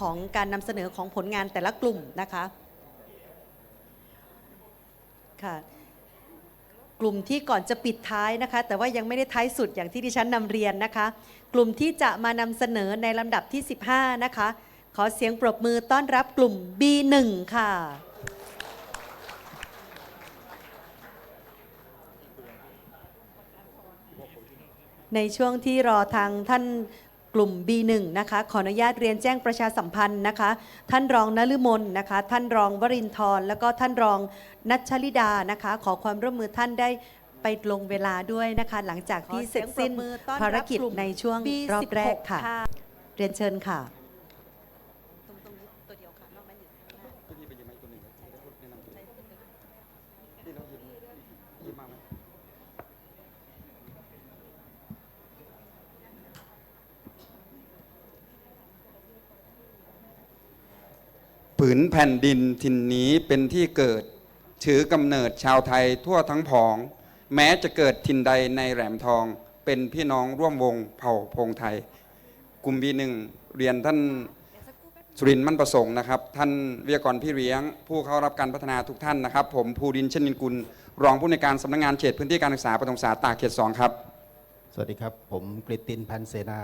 ของการนำเสนอของผลงานแต่ละกลุ่มนะคะค่ะกลุ่มที่ก่อนจะปิดท้ายนะคะ แต่ว่ายังไม่ได้ท้ายสุดอย่างที่ดิฉันนำเรียนนะคะ กลุ่มที่จะมานำเสนอในลำดับที่ 15 นะคะ ขอเสียงปรบมือต้อนรับกลุ่ม B1 ค่ะ ในช่วงที่รอทางท่าน กลุ่ม B1 นะคะขออนุญาตเรียนแจ้งประชาสัมพันธ์นะคะ ท่านรองนฤมลนะคะ ท่านรองวรินทร์แล้วก็ท่านรองนัชชลิดานะคะ ขอความร่วมมือท่านได้ไปลงเวลาด้วยนะคะ หลังจากที่เสร็จสิ้นภารกิจในช่วงรอบแรกค่ะ เรียนเชิญค่ะ ผืนแผ่นดินทินนี้เป็นที่เกิด ถือกำเนิดชาวไทยทั่วทั้งผอง แม้จะเกิดทินใดในแหลมทอง เป็นพี่น้องร่วมวงเผ่าพงไทย กลุ่มบีหนึ่งเรียนท่านสุรินทร์มั่นประสงค์นะครับ ท่านวิทยากรพี่เลี้ยง ผู้เข้ารับการพัฒนาทุกท่านนะครับ ผมภูรินทร์ชนินกุล รองผู้ในวยการสำนักงานเขตพื้นที่การศึกษาประถมศึกษาตากเขตสองครับ สวัสดีครับ ผมกฤตินพันเสนา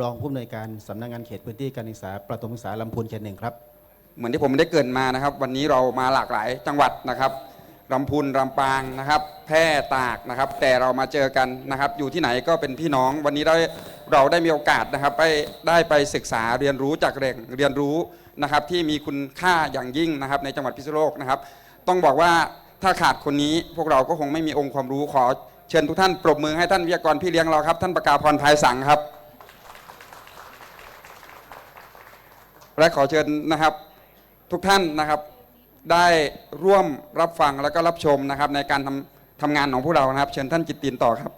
รองผู้อำนวยการสำนักงานเขตพื้นที่การศึกษาประถมศึกษาลำพูนเขตหนึ่งครับ เหมือนที่ผมได้เกินมานะครับ วันนี้เรามาหลากหลายจังหวัดนะครับลำพูนลำปางนะครับ แพร่ตากนะครับ แต่เรามาเจอกันนะครับ อยู่ที่ไหนก็เป็นพี่น้อง วันนี้ได้เราได้มีโอกาสนะครับไปได้ไปศึกษาเรียนรู้จากแหล่งเรียนรู้นะครับ ที่มีคุณค่าอย่างยิ่งนะครับ ในจังหวัดพิษณุโลกนะครับ ต้องบอกว่าถ้าขาดคนนี้พวกเราก็คงไม่มีองค์ความรู้ขอเชิญทุกท่านปรบมือให้ท่านวิทยากรพี่เลี้ยงเราครับ ท่านประกาพรภายสังครับ และขอเชิญนะครับ ทุกท่านนะครับ ได้ร่วมรับฟังแล้วก็รับชมนะครับ ในการทำทำงานของพวกเรานะครับ เชิญท่านจิตตินต่อครับ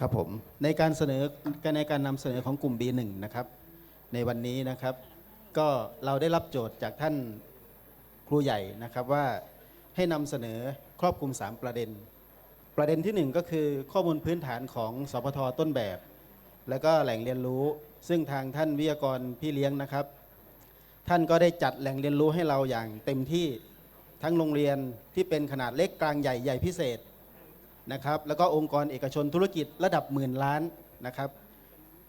ครับผมในการเสนอในการนำเสนอของกลุ่ม B1 นะครับ ในวันนี้นะครับ ก็เราได้รับโจทย์จากท่านครูใหญ่นะครับว่าให้นำเสนอครอบคลุม 3 ประเด็น ประเด็นทีหนึ่1 ก็คือข้อมูลพื้นฐานของสพทต้นแบบ แล้วก็แหล่งเรียนรู้ ซึ่งทางท่านวิทยากรพี่เลี้ยงนะครับ ท่านก็ได้จัดแหล่งเรียนรู้ให้เราอย่างเต็มที่ทั้งโรงเรียนที่เป็นขนาดเล็กกลางใหญ่ใหญ่พิเศษนะครับแล้วก็องค์กรเอกชนธุรกิจระดับหมื่นล้านนะครับ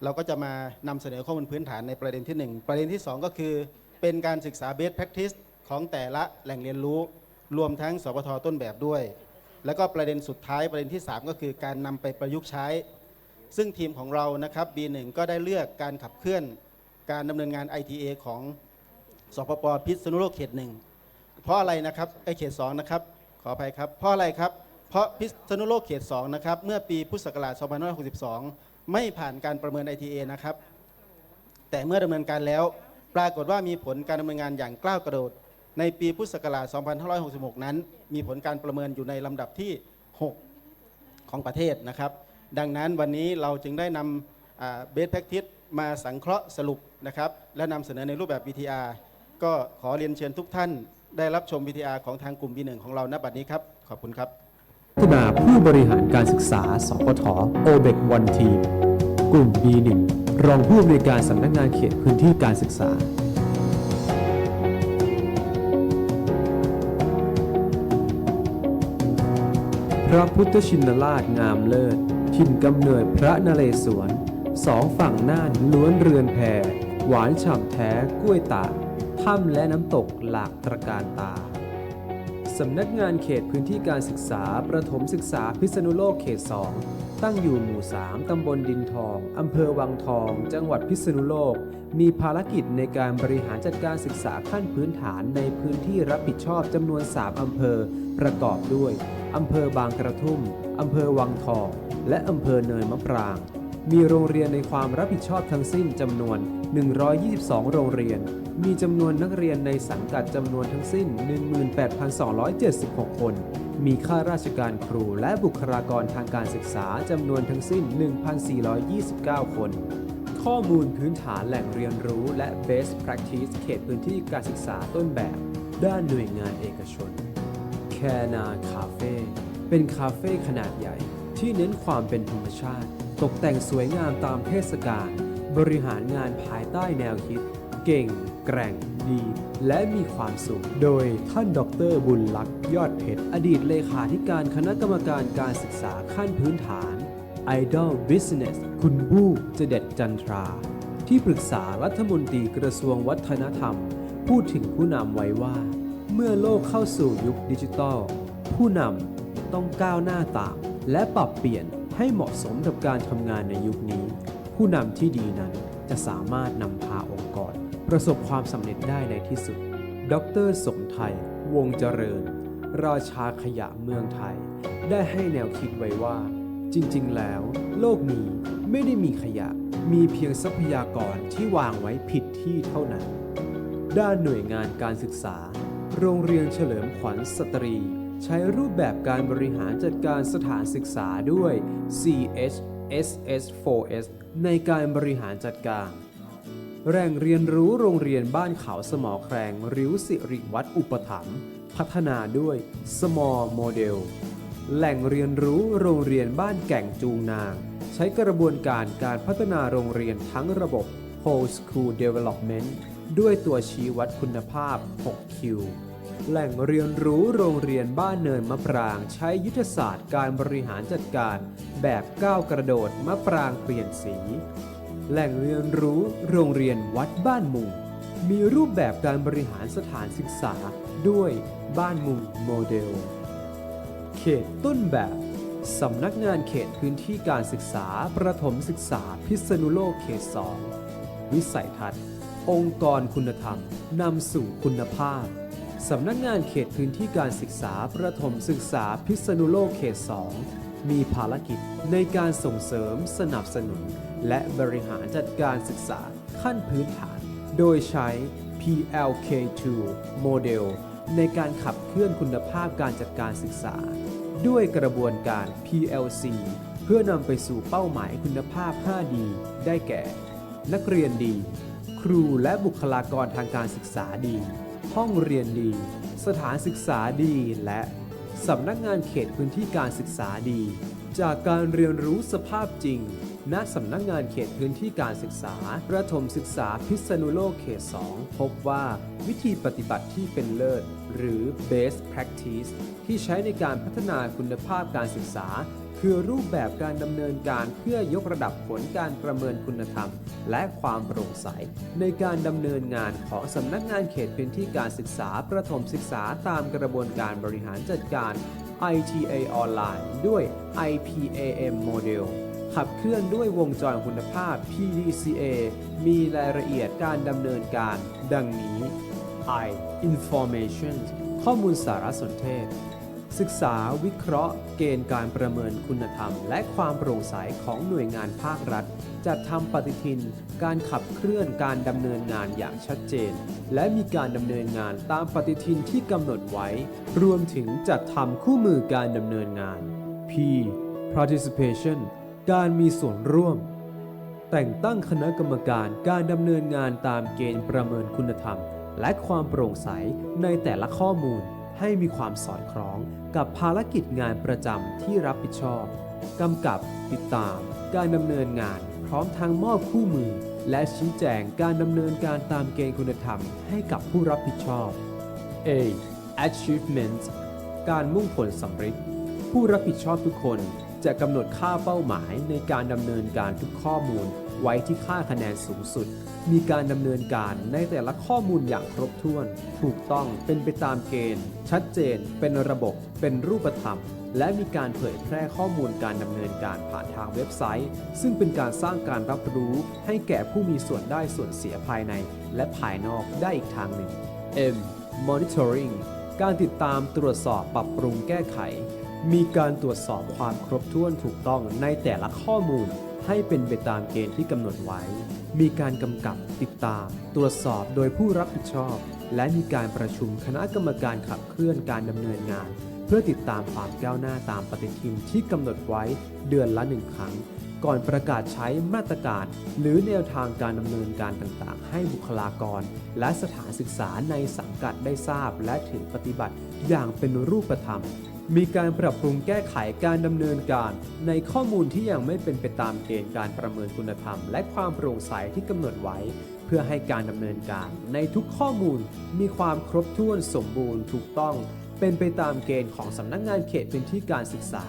เราก็จะมานำเสนอข้อมูลพื้นฐานในประเด็นที่ 1 ประเด็นที่ 2 ก็คือ เป็นการศึกษา best practice ของแต่ละแหล่งเรียนรู้ รวมทั้งสปทต้นแบบด้วย แล้วก็ประเด็นสุดท้ายประเด็นที่ 3 ก็คือการนำไปประยุกต์ใช้ ซึ่งทีมของเรานะครับ B1 ก็ได้เลือกการขับเคลื่อน การดำเนินงาน ITA ของ สปปพิษณุโลกเขตหนึ่งเพราะอะไรนะครับไอเขต2นะครับขออภัยครับเพราะอะไรครับเพราะพิษณุโลกเขต2นะครับเมื่อปีพุทธศักราช2562 ไม่ผ่านการประเมิน ITA นะครับ แต่เมื่อดำเนินการแล้ว ปรากฏว่ามีผลการดำเนินงานอย่างกล้าวกระโดด ในปีพุทธศักราช2566 นั้น มีผลการประเมินอยู่ในลำดับที่ 6 ของประเทศนะครับ ดังนั้นวันนี้เราจึงได้นำเบสแพ็กทิสมาสังเคราะห์สรุปนะครับและนำเสนอในรูปแบบ BTR ก็ขอเรียนเชิญทุกท่าน ได้รับชม BTR ของทางกลุ่ม B1 ของเราณบัดนี้ครับ ขอบคุณครับพัฒนาผู้บริหารการศึกษาสปทโอเบกวันทีมกลุ่ม B1 รองผู้อำนวยการสำนักงานเขตพื้นที่การศึกษาพระพุทธชินราชงามเลิศถิ่นกำเนิดพระนเรศวรสองฝั่งน่านล้วนเรือนแพรหวานฉ่ำแท้กล้วยตาก ถ้ำและน้ำตกหลากตระการตา สำนักงานเขตพื้นที่การศึกษา ประถมศึกษาพิษณุโลกเขต 2 ตั้งอยู่หมู่ 3 ตำบลดินทอง อำเภอวังทอง จังหวัดพิษณุโลก มีภารกิจในการบริหารจัดการศึกษาขั้นพื้นฐานในพื้นที่รับผิดชอบจำนวน 3 อำเภอ ประกอบด้วย อำเภอบางกระทุ่ม อำเภอวังทอง และอำเภอเนินมะปรางมีโรงเรียนในความรับผิดชอบทั้งสิ้นจำนวน 122 โรงเรียน มีจำนวนนักเรียนในสังกัดจำนวนทั้งสิ้น 18,276 คน มีข้าราชการครูและบุคลากรทางการศึกษาจำนวนทั้งสิ้น 1,429 คน ข้อมูลพื้นฐานแหล่งเรียนรู้และ best practice เขตพื้นที่การศึกษาต้นแบบ ด้านหน่วยงานเอกชน แคนาคาเฟ่เป็นคาเฟ่ขนาดใหญ่ ที่เน้นความเป็นธรรมชาติ ตกแต่งสวยงามตามเทศกาลบริหารงานภายใต้แนวคิด เก่ง แกร่งดี และมีความสุข โดยท่านดอกเตอรบุญลักษณ์ยอดเพชร อดีตเลขาธิการคณะกรรมการการศึกษาขั้นพื้นฐาน Idol Business คุณบู้เจเด็ดจันทรา ที่ปรึกษารัฐมนตรีกระทรวงวัฒนธรรม พูดถึงผู้นำไว้ว่า เมื่อโลกเข้าสู่ยุคดิจิทัล ผู้นำต้องก้าวหน้าตามและปรับเปลี่ยนให้เหมาะสมกับการทำงานในยุคนี้ ผู้นำที่ดีนั้นจะสามารถนำพาองค์กร ประสบความสำเร็จได้ในที่สุด ดรสมไทย วงศ์เจริญ ราชาขยะเมืองไทย ได้ให้แนวคิดไว้ว่า จริงๆ แล้ว โลกนี้ไม่ได้มีขยะ มีเพียงทรัพยากรที่วางไว้ผิดที่เท่านั้น ด้านหน่วยงานการศึกษา โรงเรียนเฉลิมขวัญสตรี ใช้รูปแบบการบริหารจัดการสถานศึกษาด้วย CHSS4S ในการบริหารจัดการ แหล่งเรียนรู้โรงเรียนบ้านเขาสมอแครงริ้วสิริวัตรอุปถัมภ์พัฒนาด้วย Small Model แหล่งเรียนรู้โรงเรียนบ้านแก่งจูงนาง ใช้กระบวนการการพัฒนาโรงเรียนทั้งระบบ Whole School Development ด้วยตัวชี้วัดคุณภาพ 6Q แหล่งเรียนรู้โรงเรียนบ้านเนินมะปราง ใช้ยุทธศาสตร์การบริหารจัดการ แบบก้าวกระโดดมะปรางเปลี่ยนสี แหล่งเรียนรู้โรงเรียนวัดบ้านมุง มีรูปแบบการบริหารสถานศึกษาด้วยบ้านมุงโมเดล เขตต้นแบบสำนักงานเขตพื้นที่การศึกษาประถมศึกษาพิษณุโลกเขต 2 วิสัยทัศน์ องค์กรคุณธรรมนำสู่คุณภาพสำนักงานเขตพื้นที่การศึกษาประถมศึกษาพิษณุโลกเขต 2 มีภารกิจในการส่งเสริมสนับสนุน และบริหารจัดการศึกษาขั้นพื้นฐาน โดยใช้ PLK2 โมเดลในการขับเคลื่อนคุณภาพการจัดการศึกษา ด้วยกระบวนการ PLC เพื่อนำไปสู่เป้าหมายคุณภาพ 5D ได้แก่ นักเรียนดี ครูและบุคลากรทางการศึกษาดี ห้องเรียนดี สถานศึกษาดีและ สำนักงานเขตพื้นที่การศึกษาดี จากการเรียนรู้สภาพจริง ณ สำนักงานเขตพื้นที่การศึกษา ประถมศึกษาพิษณุโลกเขต 2 พบว่าวิธีปฏิบัติที่เป็นเลิศ หรือ best practice ที่ใช้ในการพัฒนาคุณภาพการศึกษา คือรูปแบบการดำเนินการเพื่อยกระดับผลการประเมินคุณธรรม และความโปร่งใส ในการดำเนินงานของสำนักงานเขตพื้นที่การศึกษาประถมศึกษาตามกระบวนการบริหารจัดการ ITA ออนไลน์ด้วย IPAM โมเดลขับเคลื่อนด้วยวงจรคุณภาพ PDCA มีรายละเอียดการดำเนินการ ดังนี้ I Information ข้อมูลสารสนเทศ ศึกษาวิเคราะห์ เกณฑ์การประเมินคุณธรรม และความโปร่งใสของหน่วยงานภาครัฐ จัดทำปฏิทิน การขับเคลื่อนการดำเนินงานอย่างชัดเจน และมีการดำเนินงานตามปฏิทินที่กำหนดไว้ รวมถึงจัดทำคู่มือการดำเนินงาน P participation การมีส่วนร่วม แต่งตั้งคณะกรรมการการดำเนินงานตามเกณฑ์ประเมินคุณธรรม และความโปร่งใสในแต่ละข้อมูล ให้มีความสอดคล้องกับภารกิจงานประจำที่รับผิดชอบ กำกับติดตาม การดำเนินงาน พร้อมทางมอบคู่มือ และชี้แจงการดำเนินการตามเกณฑ์คุณธรรมให้กับผู้รับผิดชอบ A achievement การมุ่งผลสำเร็จ ผู้รับผิดชอบทุกคน จะกำหนดค่าเป้าหมายในการดำเนินการทุกข้อมูลไว้ที่ค่าคะแนนสูงสุด มีการดำเนินการในแต่ละข้อมูลอย่างครบถ้วน ถูกต้องเป็นไปตามเกณฑ์ ชัดเจน เป็นระบบ เป็นรูปธรรม และมีการเผยแพร่ข้อมูลการดำเนินการผ่านทางเว็บไซต์ ซึ่งเป็นการสร้างการรับรู้ ให้แก่ผู้มีส่วนได้ส่วนเสียภายใน และภายนอกได้อีกทางหนึ่ง M monitoring การติดตามตรวจสอบปรับปรุงแก้ไข มีการตรวจสอบความครบถ้วนถูกต้องในแต่ละข้อมูล ให้เป็นไปตามเกณฑ์ที่กำหนดไว้ มีการกำกับติดตาม ตรวจสอบโดยผู้รับผิดชอบ และมีการประชุมคณะกรรมการขับเคลื่อนการดำเนินงาน เพื่อติดตามความก้าวหน้าตามปฏิทินที่กำหนดไว้เดือนละหนึ่งครั้ง ก่อนประกาศใช้มาตรการ หรือแนวทางการดำเนินการต่างๆ ให้บุคลากร และสถานศึกษาในสังกัดได้ทราบ และถือปฏิบัติอย่างเป็นรูปธรรม มีการปรับปรุงแก้ไขการดำเนินการในข้อมูลที่ยังไม่เป็นไปตามเกณฑ์การประเมินคุณธรรม และความโปร่งใสที่กำหนดไว้ เพื่อให้การดำเนินการในทุกข้อมูลมีความครบถ้วนสมบูรณ์ถูกต้อง เป็นไปตามเกณฑ์ของสำนักงานเขตพื้นที่การศึกษา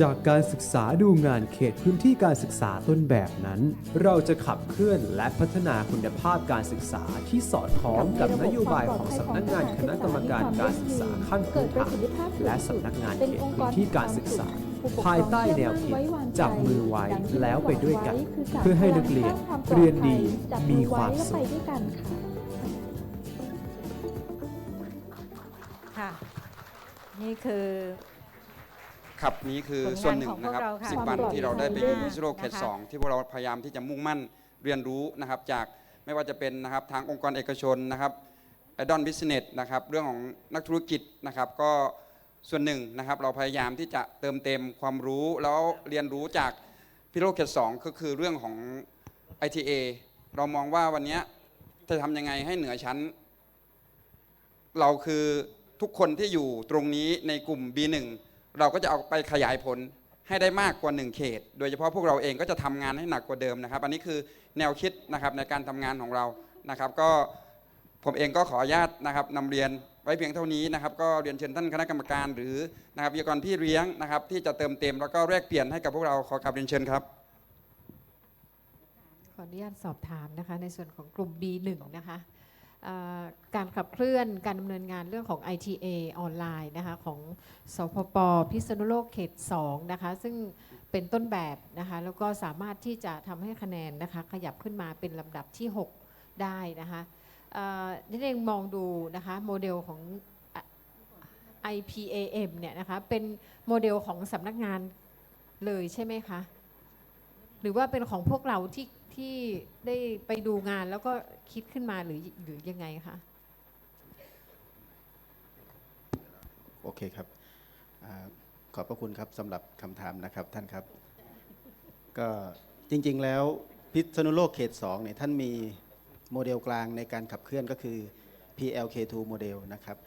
จากการศึกษาดูงานเขตพื้นที่การศึกษาต้นแบบนั้น เราจะขับเคลื่อนและพัฒนาคุณภาพการศึกษาที่สอดคล้องกับนโยบายของสำนักงานคณะกรรมการการศึกษาขั้นพื้นฐานและสำนักงานเขตพื้นที่การศึกษา ภายใต้แนวคิดจับมือไว้แล้วไปด้วยกัน เพื่อให้นักเรียนเรียนดีมีความสุขไปด้วยกันค่ะค่ะนี่คือ ครับนี่คือผลงานส่วนหนึ่งนะครับของพวกเราค่ะสิบวันความที่เราได้ไปอยู่ปลอดภัยพิษณุโลกเขตนะคะสองที่พวกเราพยายามที่จะมุ่งมั่นเรียนรู้นะครับ จากไม่ว่าจะเป็นนะครับทางองค์กรเอกชนนะครับไอดอลบิสเนสนะครับเรื่องของนักธุรกิจนะครับ ก็ส่วนหนึ่งนะครับ เราพยายามที่จะเติมเต็มความรู้แล้วเรียนรู้จากพิษณุโลกเขตสองก็คือเรื่องของ ITA เรามองว่าวันเนี้ยจะทำยังไงให้เหนือชั้น เราคือทุกคนที่อยู่ตรงนี้ในกลุ่ม B1 เราก็จะเอาไปขยายผลให้ได้มากกว่า 1 เขต โดยเฉพาะพวกเราเองก็จะทำงานให้หนักกว่าเดิมนะครับ อันนี้คือแนวคิดนะครับในการทำงานของเรานะครับ ก็ผมเองก็ขออนุญาตนะครับนำเรียนไว้เพียงเท่านี้นะครับ ก็เรียนเชิญท่านคณะกรรมการ หรือนะครับวิทยากรพี่เลี้ยงนะครับ ที่จะเติมเต็มแล้วก็แลกเปลี่ยนให้กับพวกเราขอกราบเรียนเชิญครับ ขออนุญาตสอบถามนะคะ ในส่วนของกลุ่ม B1 นะคะ การขับเคลื่อนการดำเนินงานเรื่องของ ITA ออนไลน์นะคะของสพปพิษณุโลกเขต2นะคะซึ่งเป็นต้นแบบนะคะแล้วก็สามารถที่จะทำให้คะแนนนะคะขยับขึ้นมาเป็นลำดับที่ 6 ได้นะคะนี่เองมองดูนะคะโมเดลของ IPAM เนี่ยนะคะเป็นโมเดลของสำนักงานเลยใช่ไหมคะ หรือว่าเป็นของพวกเราที่ที่ได้ไปดูงานแล้วก็คิดขึ้นมาหรือหรือยังไงคะโอเคครับอขอบพระคุณครับสำหรับคำถามนะครับท่านครับ ก็จริง ๆ แล้วพิษณุโลกเขต2เนี่ยท่านมีโมเดลกลางในการขับเคลื่อนก็คือ PLK2 โมเดลนะครับ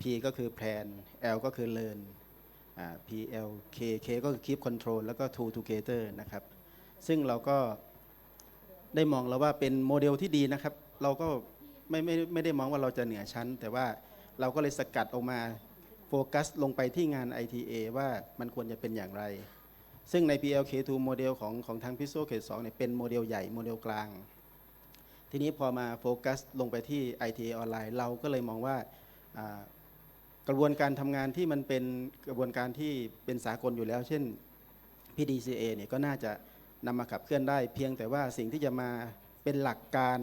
P ก็คือ plan L ก็คือ learn PLK K ก็คือ keep control แล้วก็ two together นะครับ ซึ่งเราก็ได้มองแล้วว่าเป็นโมเดลที่ดีนะครับ เราก็ไม่ไม่ไม่ได้มองว่าเราจะเหนือชั้น แต่ว่าเราก็เลยสกัดออกมาโฟกัสลงไปที่งาน ITA ว่ามันควรจะเป็นอย่างไร ซึ่งใน PLK2 โมเดลของของทางพิโซเขต2เนี่ยเป็นโมเดลใหญ่โมเดลกลาง ทีนี้พอมาโฟกัสลงไปที่ ITA ออนไลน์ เราก็เลยมองว่าอ่ากระบวนการทำงานที่มันเป็นกระบวนการที่เป็นสากลอยู่แล้ว เช่น PDCA เนี่ยก็น่าจะ นำมาขับเคลื่อนได้ เพียงแต่ว่าสิ่งที่จะมาเป็นหลักการ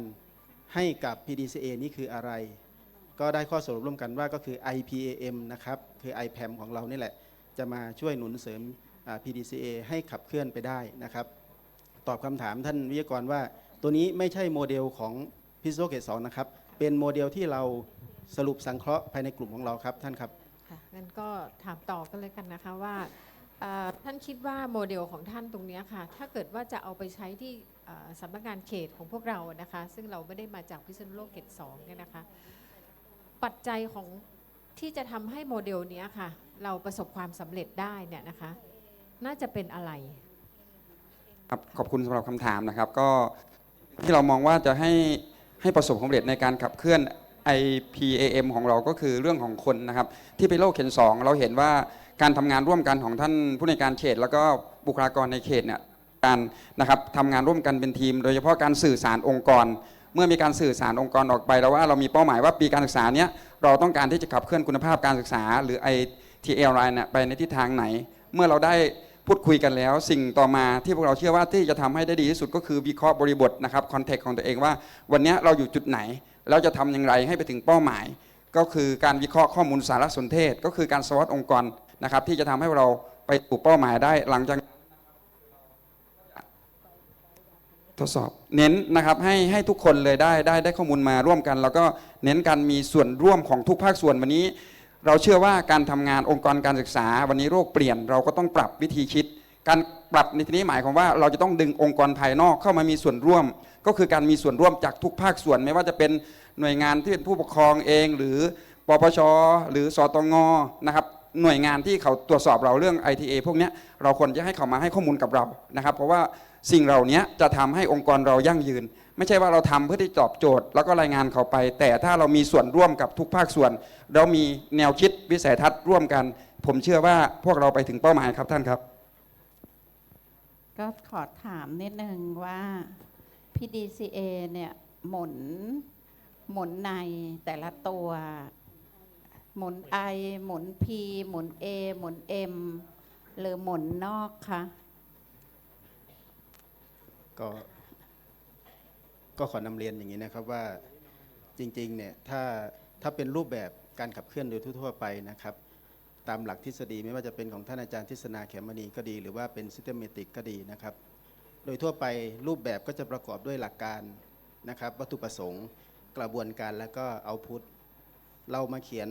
ให้กับ PDCA นี่คืออะไร ก็ได้ข้อสรุปร่วมกันว่าก็คือ IPAM นะครับ คือ IPAM ของเรานี่แหละ จะมาช่วยหนุนเสริม PDCA ให้ขับเคลื่อนไปได้นะครับ ตอบคำถามท่านวิทยากรว่า ตัวนี้ไม่ใช่โมเดลของพิซโซเกตสองนะครับ เป็นโมเดลที่เราสรุปสังเคราะห์ภายในกลุ่มของเราครับท่านครับ ค่ะงั้นก็ถามต่อกันเลยกันนะคะว่า ท่านคิดว่าโมเดลของท่านตรงนี้ค่ะ ถ้าเกิดว่าจะเอาไปใช้ที่สำนักงานเขตของพวกเรานะคะ ซึ่งเราไม่ได้มาจากพิษณุโลกเขต2เนี่ยนะคะ ปัจจัยของที่จะทำให้โมเดลนี้ค่ะ เราประสบความสำเร็จได้เนี่ยนะคะ น่าจะเป็นอะไรครับขอบคุณสำหรับคำถามนะครับ ก็ที่เรามองว่าจะให้ให้ประสบความสำเร็จในการขับเคลื่อน IPAM ของเราก็คือเรื่องของคนนะครับ ที่ไปโลกเข็นสองเราเห็นว่า การทำงานร่วมกันของท่านผู้ในการเขต แล้วก็บุคลากรในเขตเนี่ยการนะครับทำงานร่วมกันเป็นทีม โดยเฉพาะการสื่อสารองค์กร เมื่อมีการสื่อสารองค์กรออกไปแล้วว่าเรามีเป้าหมายว่าปีการศึกษาเนี้ยเราต้องการที่จะขับเคลื่อนคุณภาพการศึกษา หรือ ITL เนี่ยไปในทิศทางไหน เมื่อเราได้พูดคุยกันแล้ว สิ่งต่อมาที่พวกเราเชื่อว่าที่จะทำให้ได้ดีที่สุดก็คือวิเคราะห์บริบทนะครับคอนเทกต์ของตัวเองว่า วันนี้เราอยู่จุดไหนแล้วจะทำอย่างไรให้ไปถึงเป้าหมาย ก็คือการวิเคราะห์ข้อมูลสารสนเทศ ก็คือการสวอตองค์กร นะครับ ที่จะทำให้เราไปสู่เป้าหมายได้หลังจากทดสอบเน้นนะครับให้ให้ทุกคนเลยได้ได้ได้ข้อมูลมาร่วมกัน แล้วก็เน้นการมีส่วนร่วมของทุกภาคส่วนวันนี้ เราเชื่อว่าการทำงานองค์กรการศึกษา วันนี้โลกเปลี่ยนเราก็ต้องปรับวิธีคิด การปรับในที่นี้หมายความว่าเราจะต้องดึงองค์กรภายนอกเข้ามามีส่วนร่วม ก็คือการมีส่วนร่วมจากทุกภาคส่วน ไม่ว่าจะเป็นหน่วยงานที่เป็นผู้ปกครองเอง หรือปปชหรือสตงนะครับ หน่วยงานที่เขาตรวจสอบเราเรื่อง ITA พวกนี้เราควรจะให้เขามาให้ข้อมูลกับเรานะครับ เพราะว่าสิ่งเหล่านี้จะทำให้องค์กรเรายั่งยืน ไม่ใช่ว่าเราทำเพื่อที่ตอบโจทย์ แล้วก็รายงานเขาไป แต่ถ้าเรามีส่วนร่วมกับทุกภาคส่วน เรามีแนวคิดวิสัยทัศน์ร่วมกัน ผมเชื่อว่าพวกเราไปถึงเป้าหมายครับท่านครับ ก็ขอถามนิดนึงว่า PDCA เนี่ยหมุนหมุนในแต่ละตัว หมุน I หมุน P หมุน A หมุน M หรือหมุนนอกคะก็ก็ขอนำเรียนอย่างนี้นะครับว่าจริงๆเนี่ยถ้าถ้าเป็นรูปแบบการขับเคลื่อนโดยทั่วๆไปนะครับ ตามหลักทฤษฎีไม่ว่าจะเป็นของท่านอาจารย์ทิศนาแขมณีก็ดี หรือว่าเป็น systematic ก็ดีนะครับ โดยทั่วไปรูปแบบก็จะประกอบด้วยหลักการนะครับ วัตถุประสงค์ กระบวนการแล้วก็เอาพุทเรามาเขียน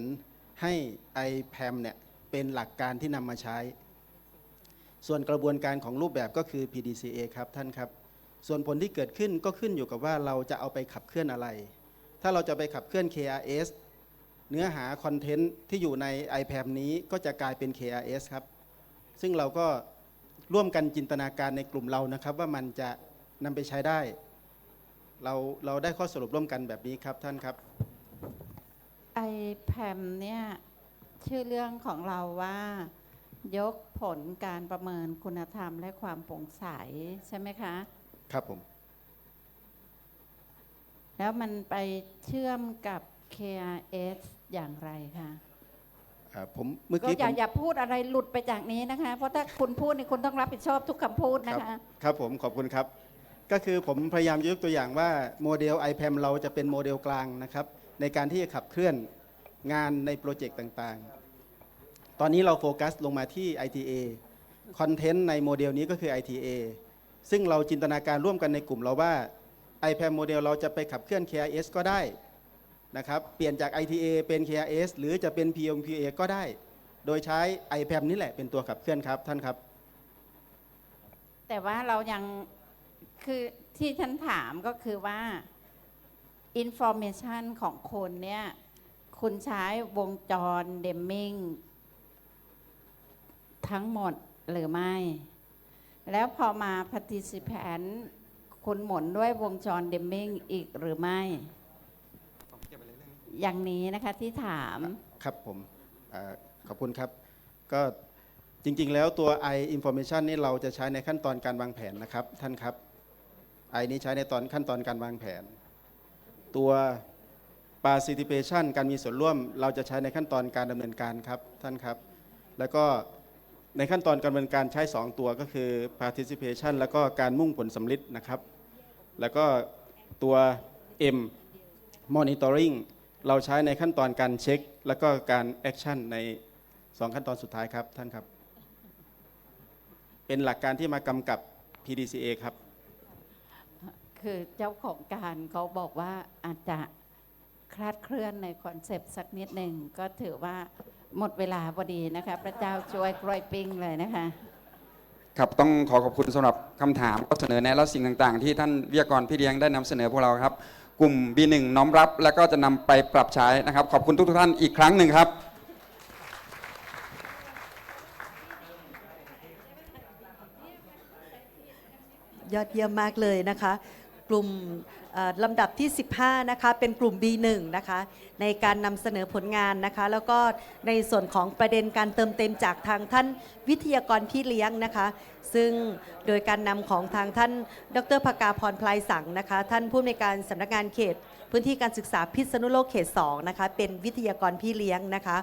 ให้ IPAM เนี่ยเป็นหลักการที่นำมาใช้ ส่วนกระบวนการของรูปแบบก็คือ PDCA ครับท่านครับ ส่วนผลที่เกิดขึ้นก็ขึ้นอยู่กับว่าเราจะเอาไปขับเคลื่อนอะไร ถ้าเราจะไปขับเคลื่อน KRS เนื้อหาคอนเทนต์ที่อยู่ใน iPad นี้ก็จะกลายเป็น KRS ครับ ซึ่งเราก็ร่วมกันจินตนาการในกลุ่มเรานะครับ ว่ามันจะนำไปใช้ได้ เราเราได้ข้อสรุปร่วมกันแบบนี้ครับท่านครับ แพมเนี่ยชื่อเรื่องของเราว่า ยกผลการประเมินคุณธรรมและความโปร่งใสใช่ไหมคะ ครับผม แล้วมันไปเชื่อมกับ KRS อย่างไรคะอ่าผมเมื่อก็กี้อผย่าม อย่าพูดอะไรหลุดไปจากนี้นะคะ เพราะถ้าคุณพูดนี่คุณต้องรับผิดชอบทุกคำพูดนะคะ ครับผมขอบคุณครับ ก็คือผมพยายามยกตัวอย่างว่าโมเดล iPam เราจะเป็นโมเดลกลางนะครับ ในการที่จะขับเคลื่อนงานในโปรเจกต์ต่างๆ ตอนนี้เราโฟกัสลงมาที่ ITA คอนเทนต์ในโมเดลนี้ก็คือ ITA ซึ่งเราจินตนาการร่วมกันในกลุ่มเราว่า iPam โมเดลเราจะไปขับเคลื่อน KRS ก็ได้นะครับ เปลี่ยนจาก ITA เป็น KRS หรือจะเป็น PMPA ก็ได้ โดยใช้ iPam นี่แหละเป็นตัวขับเคลื่อนครับท่านครับ แต่ว่าเรายังคือที่ฉันถามก็คือว่า information ของคนเนี่ยคุณใช้วงจรเดมมิงทั้งหมดหรือไม่ แล้วพอมา participant คุณหมุนด้วยวงจรเดมมิงอีกหรือไม่ อย่างนี้นะคะที่ถาม ครับผมอขอบคุณครับ ก็จริงๆ แล้วตัว i information นี่เราจะใช้ในขั้นตอนการวางแผนนะครับ ท่านครับ i นี้ใช้ในตอนขั้นตอนการวางแผน ตัว participation การมีส่วนร่วม เราจะใช้ในขั้นตอนการดำเนินการครับท่านครับ แล้วก็ในขั้นตอนการดำเนินการใช้ 2 ตัวก็คือ participation แล้วก็การมุ่งผลสำลิดนะครับ แล้วก็ตัว M monitoring เราใช้ในขั้นตอนการเช็ค แล้วก็การแอคชั่นใน 2 ขั้นตอนสุดท้ายครับท่านครับ เป็นหลักการที่มากำกับ PDCA ครับ คือเจ้าของการเขาบอกว่าอาจจะคลาดเคลื่อนในคอนเซปต์สักนิดหนึ่งก็ถือว่าหมดเวลาพอดีนะคะ พระเจ้าช่วยกรอยปิ้งเลยนะคะ ครับต้องขอขอบคุณสำหรับคำถามข้อเสนอแนะและสิ่งต่างๆ ที่ท่านวิทยากรพี่เลี้ยงได้นำเสนอพวกเราครับ กลุ่ม B1 น้อมรับ แล้วก็จะนำไปปรับใช้นะครับ ขอบคุณทุกๆท่านอีกครั้งหนึ่งครับยอดเยี่ยมมากเลยนะคะก ลุ่มลำดับที่ 15 นะคะ เป็นกลุ่ม B1 นะคะ ในการนำเสนอผลงานนะคะ แล้วก็ในส่วนของประเด็นการเติมเต็มจากทางท่านวิทยากรพี่เลี้ยงนะคะ ซึ่งโดยการนำของทางท่าน ดรภกาพรพลายสังนะคะ ท่านผู้อำนวยการสำนักงานเขต พื้นที่การศึกษาพิษณุโลกเขต 2 นะคะ เป็นวิทยากรพี่เลี้ยงนะคะ